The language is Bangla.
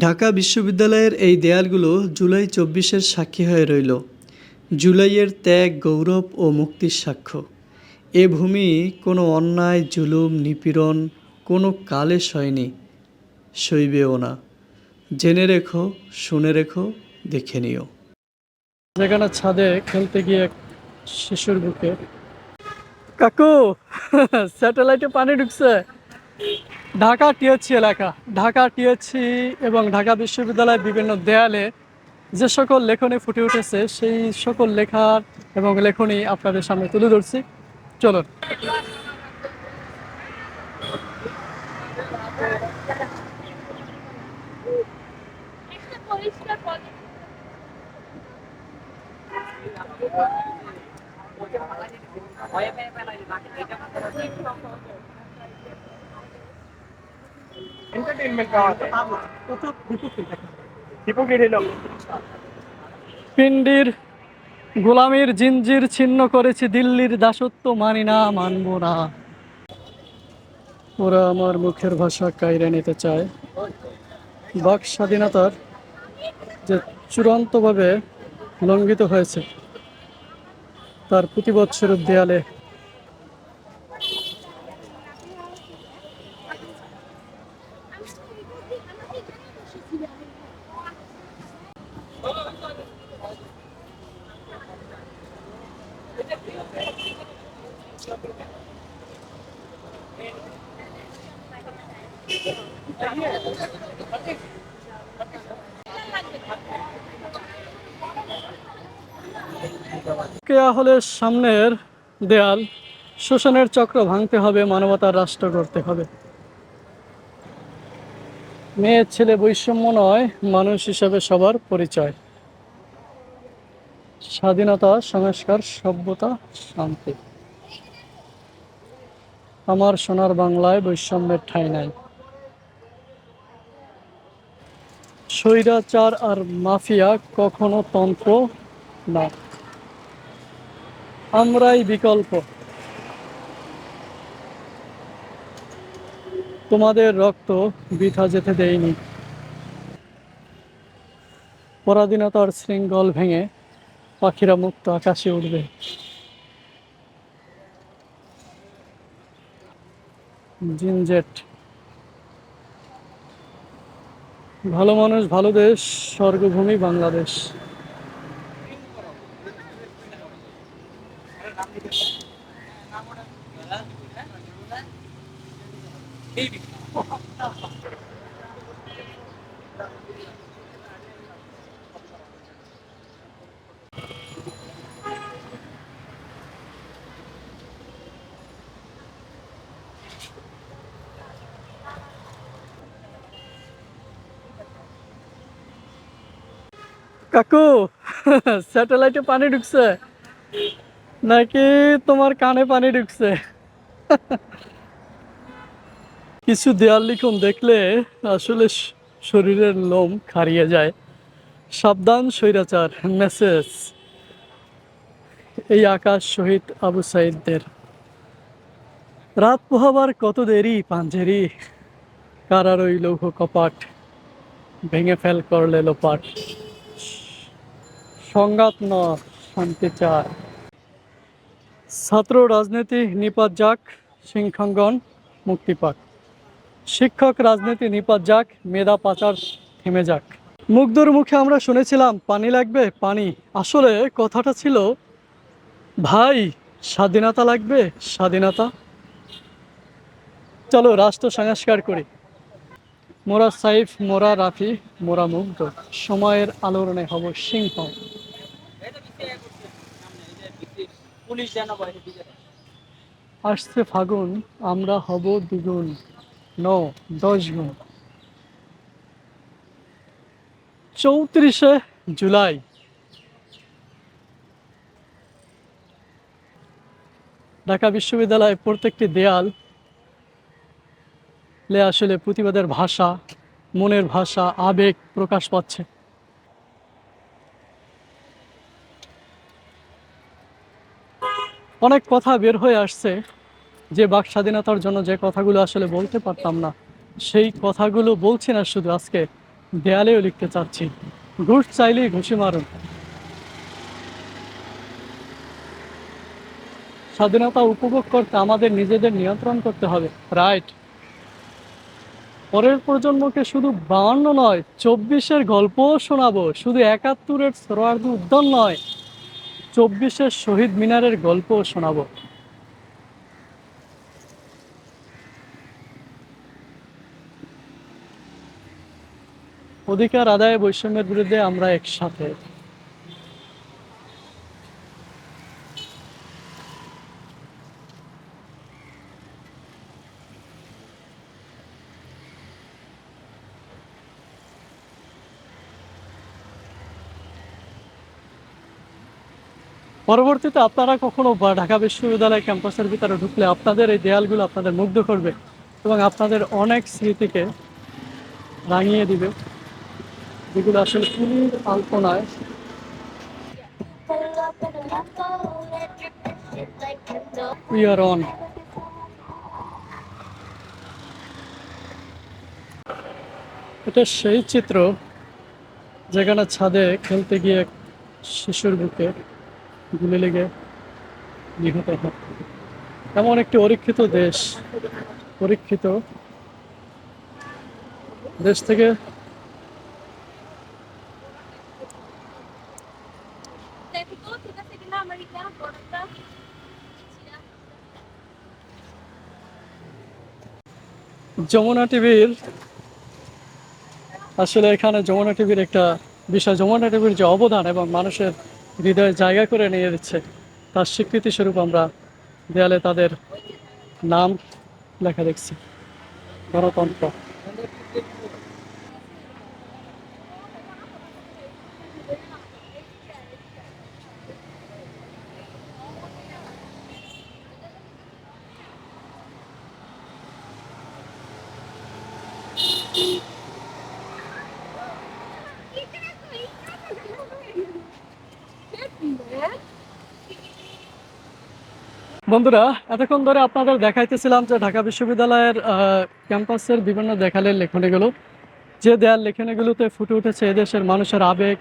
ঢাকা বিশ্ববিদ্যালয়ের এই দেয়ালগুলো জুলাই চব্বিশের সাক্ষী হয়ে রইল। জুলাইয়ের ত্যাগ গৌরব ও মুক্তির সাক্ষ্য। এ ভূমি কোনো অন্যায় জুলুম নিপীড়ন কোনো কালে সয়নি। সইবেও না। জেনে রেখো শুনে রেখো দেখে নিও। যেখানে ছাদে খেলতে গিয়ে এক শিশুর বুকে কাকু স্যাটেলাইটে পানি ঢুকছে। ঢাকা টিএসসি এলাকা। ঢাকা টিএসসি এবং ঢাকা বিশ্ববিদ্যালয়ের বিভিন্ন দেয়ালে যে সকল লেখনী ফুটে উঠেছে, সেই সকল লেখার এবং লেখনী আপনাদের সামনে তুলে ধরছি। চলুন। পিন্ডির গোলামির জিঞ্জির ছিন্ন করেছি, দিল্লির দাসত্ব মানি না, মানব না। ওরা আমার মুখের ভাষা কাইরে নিতে চায়। বাক স্বাধীনতার যে চূড়ান্তভাবে লঙ্ঘিত হয়েছে, তার প্রতি বছরের দেয়ালে কেয়া হলের সামনের দেয়াল শোষণের চক্র ভাঙতে হবে, মানবতার রাষ্ট্র করতে হবে। মেয়ে ছেলে বৈষম্য নয়, মানুষ হিসাবে সবার পরিচয়। স্বাধীনতা, সংস্কার, সভ্যতা, শান্তি। আমার সোনার বাংলায় বৈষম্যের ঠাঁই নাই। স্বৈরাচার আর মাফিয়া কখনো তন্ত্র না। আমরাই বিকল্প। তোমাদের রক্ত বৃথা যেতে দেয়নি। পরাধীনতার শৃঙ্গল ভেঙে পাখিরা মুক্ত আকাশে উঠবে জিনজেট। ভালো মানুষ ভালো দেশ স্বর্গভূমি বাংলাদেশ। কাকু, স্যাটেলাইটে পানি ঢুকছে। নাকি তোমার কানে পানি ঢুকছে? কিছু দেয়াল লিখন দেখলে আসলে শরীরের লোম খারিয়ে যায়। সাবধান স্বৈরাচার, মেসেজ। এই আকাশ শহীদ আবু সাইদদের। রাত পোহাবার কত দেরি, পাঞ্জেরি? কারার ওই লৌহ কপাট ভেঙে ফেল করলে লোপাট। সংঘাত ন শান্তি চায়। ছাত্র রাজনীতি নিপাত যাক, সিংহাঙ্গন মুক্তি পাক। শিক্ষক রাজনীতি নিপাত যাক, মেধা পাচার থেমে যাক। মুগ্ধর মুখে আমরা শুনেছিলাম, পানি লাগবে, পানি। আসলে কথাটা ছিল, ভাই, স্বাধীনতা লাগবে, স্বাধীনতা? চলো রাষ্ট্র সংস্কার করি। মোরা সাইফ, মোরা রাফি, মোরা মুগ্ধ। সময়ের আলোড়নে হব সিংহ পুলিশ আসছে ফাগুন, আমরা হব দ্বিগুণ। ন, দশ গুণ। চৌত্রিশে জুলাই। ঢাকা বিশ্ববিদ্যালয়ের প্রত্যেকটি দেয়াল আসলে প্রতিবাদের ভাষা, মনের ভাষা, আবেগ প্রকাশ পাচ্ছে। অনেক কথা বের হয়ে আসছে যে বাক স্বাধীনতার জন্য যে কথাগুলো আসলে বলতে পারতাম না, সেই কথাগুলো বলছি না শুধু আজকে, দেয়ালেও লিখতে চাচ্ছি। ঘুষ চাইলেই ঘুষি মারুন। স্বাধীনতা উপভোগ করতে আমাদের নিজেদের নিয়ন্ত্রণ করতে হবে। রাইট পরের প্রজন্মকে শুধু বাউন্ন নয়, চব্বিশের গল্পও শোনাবো। শুধু একাত্তরের সরোয়ার্দী উদ্যান নয়। চব্বিশের শহীদ মিনারের গল্প শোনাবো। অধিকার আদায় বৈষম্যের বিরুদ্ধে আমরা একসাথে। পরবর্তীতে আপনারা কখনো ঢাকা বিশ্ববিদ্যালয় ক্যাম্পাসের ভিতরে ঢুকলে আপনাদের এই দেয়ালগুলো আপনাদের মুগ্ধ করবে এবং আপনাদের অনেক স্মৃতিকে রাঙিয়ে দিবে, যেগুলো আসলে খুবই আলপনায়। এটা সেই চিত্র যেখানে ছাদে খেলতে গিয়ে শিশুর বুকে গুলি লেগে নিহত হয় এমন একটি অরীক্ষিত দেশ পরীক্ষিত দেশ থেকে. যমুনা টিভির আসলে এখানে যমুনা টিভির একটা বিষয়, যমুনা টিভির যে অবদান এবং মানুষের হৃদয়ে জায়গা করে নিয়ে দিচ্ছে। তার স্বীকৃতি স্বরূপ আমরা দেয়ালে তাদের নাম লেখা দেখছি। গণতন্ত্র। বন্ধুরা, এতক্ষণ ধরে আপনাদের দেখাইতেছিলাম যে ঢাকা বিশ্ববিদ্যালয়ের ক্যাম্পাসের বিভিন্ন দেখালের লেখনীগুলো। যে দেয়াল লেখনীগুলোতে ফুটে উঠেছে এদেশের মানুষের আবেগ